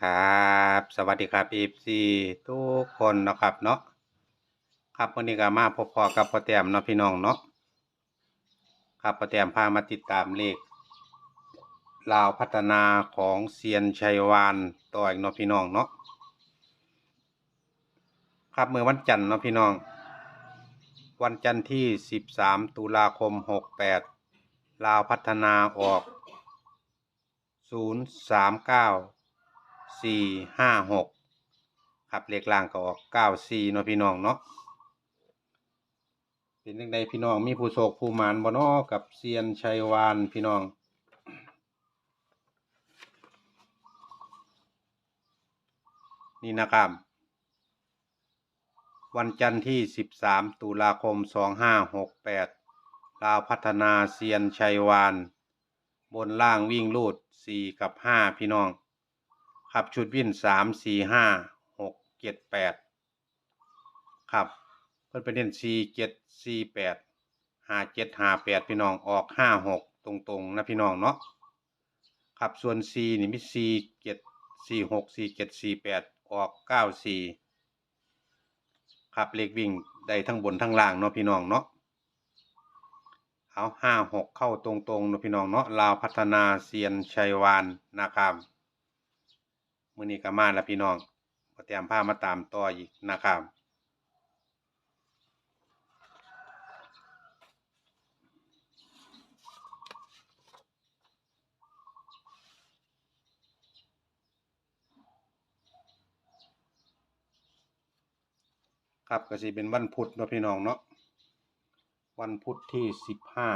ครับสวัสดีครับเอฟซีทุกคนนะครับเนาะครับวันนี้ก็มาพบพอกับพ่อแต้มเนาะพี่น้องเนาะครับพ่อแต้มพามาติดตามเลขลาวพัฒนาของเซียนชัยวานต่ออีกเนาะพี่น้องเนาะครับเมื่อวันจันทร์เนาะพี่น้อง วันจันทร์ที่ 13 ตุลาคม 68 ลาวพัฒนาออก 039 สี่ห้าหกครับเลขล่างก็ออกเก้าสี่เนาะพี่น้องเนาะเป็นยังไงพี่น้องมีผู้โศกผู้หมานบ่เนาะกับเซียนชัยวานพี่น้องนี่นะครับวันจันทร์ที่ 13 ตุลาคม 2568ลาวพัฒนาเซียนชัยวาน บนล่างวิ่งลูด 4 กับ 5 พี่น้อง ครับชุดวิ่นสามสี่ห้าหกเจ็ดแปดครับเพิ่นไปเน้นสี่เจ็ดสี่แปดห้าเจ็ดห้าแปดพี่น้องออกห้าหกตรงๆนะพี่น้องเนาะครับส่วนสี่นี่มีสี่เจ็ดสี่หกสี่เจ็ดสี่แปดออกเก้าสี่ครับเลขวิ่งได้ทั้งบนทั้งล่างเนาะพี่น้องเนาะเอาห้าหกเข้าตรงๆเนาะพี่น้องเนาะลาวพัฒนาเซียนชัยวานนะครับ มื้อนี้ก็มาแล้วพี่น้องก็เตรียมผ้ามาตามต่ออีกนะครับครับก็สิเป็นวันพุธเนาะพี่น้องเนาะวันพุธที่สิบห้า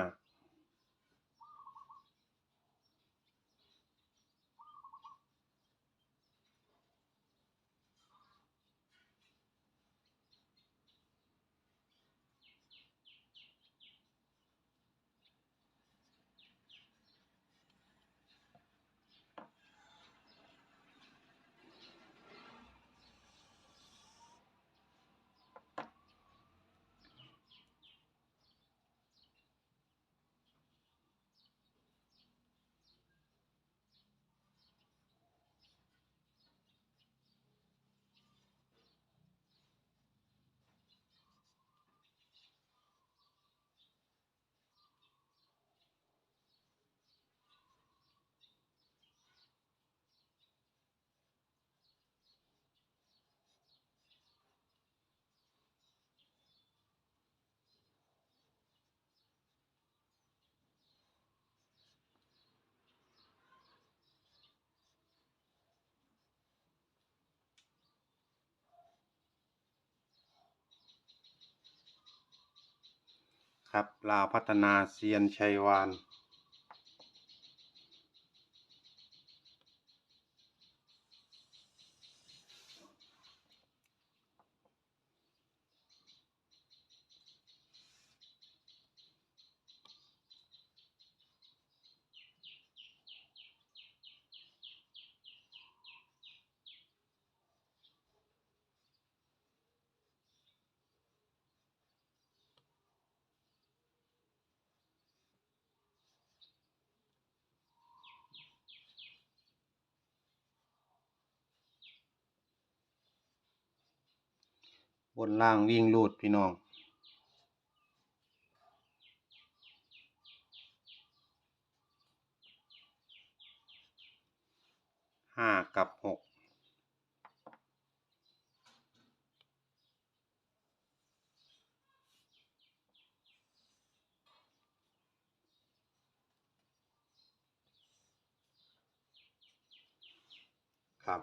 ครับลาวพัฒนาเซียนชัยวาน บนล่างวิ่งลูดพี่น้องห้ากับหก ครับ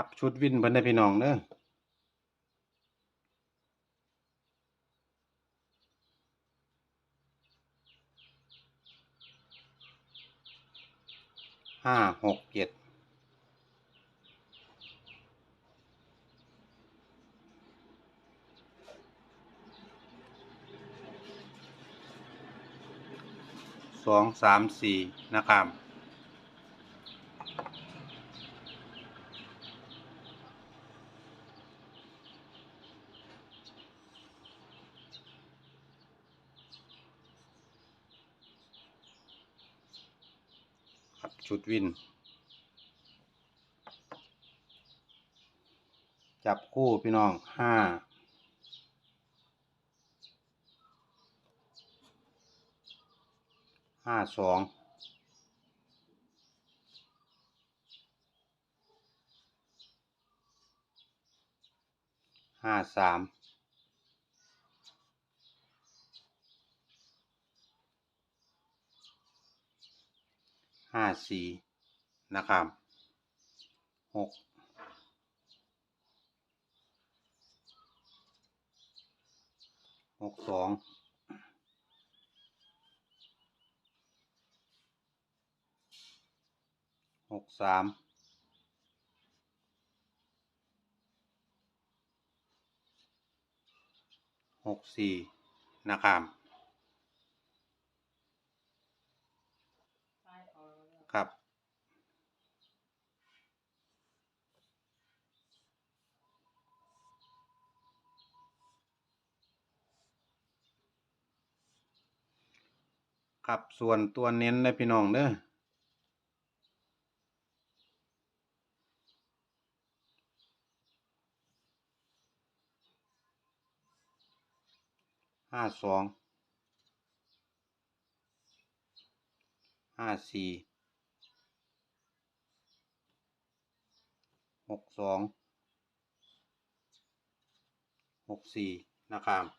ครับชุดวินเพิ่นได้พี่น้องเด้อห้าหกเจ็ดสองสามสี่นะครับ ชุดวิน จับคู่พี่น้องห้าห้าสองห้าสาม ห้าสี่นะครับหกหกสองหกสามหกสี่นะครับ ครับส่วนตัวเน้นนะพี่น้องเด้อห้าสองห้าสี่หกสองหกสี่นะครับ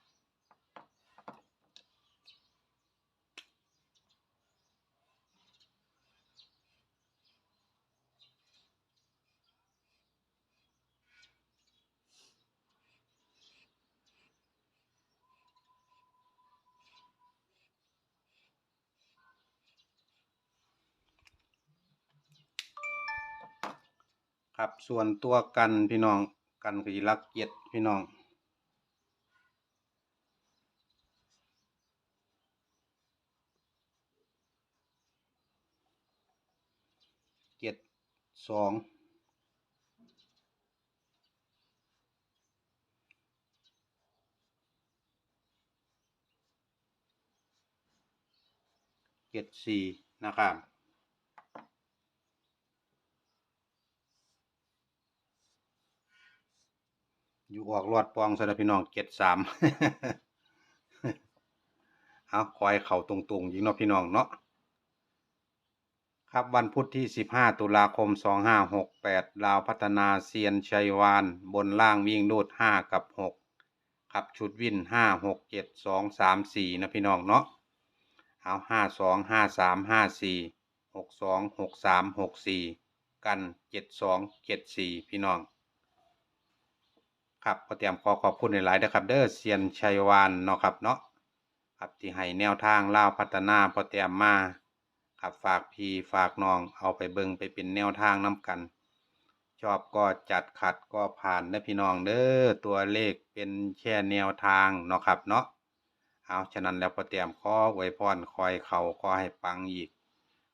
ครับส่วนตัวกันพี่น้องกันคือรักเกียรติพี่น้องเจ็ดสองเจ็ดสี่นะครับ อยู่ออกรอดปองสำหรับพี่น้องเจ็ดสามเอาคอยเข่าตรงๆยิงเนาะพี่น้องเนาะครับวันพุธที่ 15 ตุลาคม 2568 ลาวพัฒนาเซียนชัยวาน บนล่างวิ่งโลด5 กับ 6 ครับชุดวิ่น 5 6 7 2 3 4 นะพี่น้องเนาะเอา5 2 5 3 5 4 6 2 6 3 6 4 กัน 7 2 7 4 พี่น้อง ครับพอเตรียมขอขอบคุณหลายๆนะครับ เด้อเซียนชัยวานเนาะครับเนาะครับที่ให้แนวทางเล่าพัฒนาพอเตรียมมาครับฝากพี่ฝากน้องเอาไปเบิงไปเป็นแนวทางน้ำกัน ชอบก็จัดขัดก็ผ่านนะพี่น้องเด้อตัวเลขเป็นแค่แนวทางเนาะครับเนาะเอาฉะนั้นแล้วพอเตรียมขอไว้พรคอยเขาขอให้ปังอีก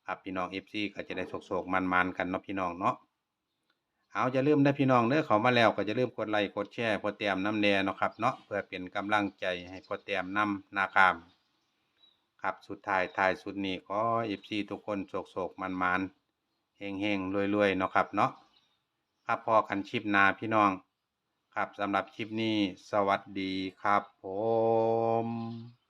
ครับพี่น้องเอฟซีก็จะได้โศกๆมันๆกันเนาะพี่น้องเนาะ เอาจะลืมได้พี่น้องเด้อเขามาแล้วก็จะลืมกดไลค์กดแชร์พอเตรียมน้ำแดงเนาะครับเนาะเพื่อเป็นกำลังใจให้พอเตรียมนำนาคาม ครับสุดท้ายท้ายสุดนี้ขอเอฟซีทุกคนโศกโศกมันมันเฮงเฮงรวยรวยเนาะครับเนาะครับพอกันชิปนาพี่น้อง ครับสำหรับคลิปนี้ สวัสดีครับผม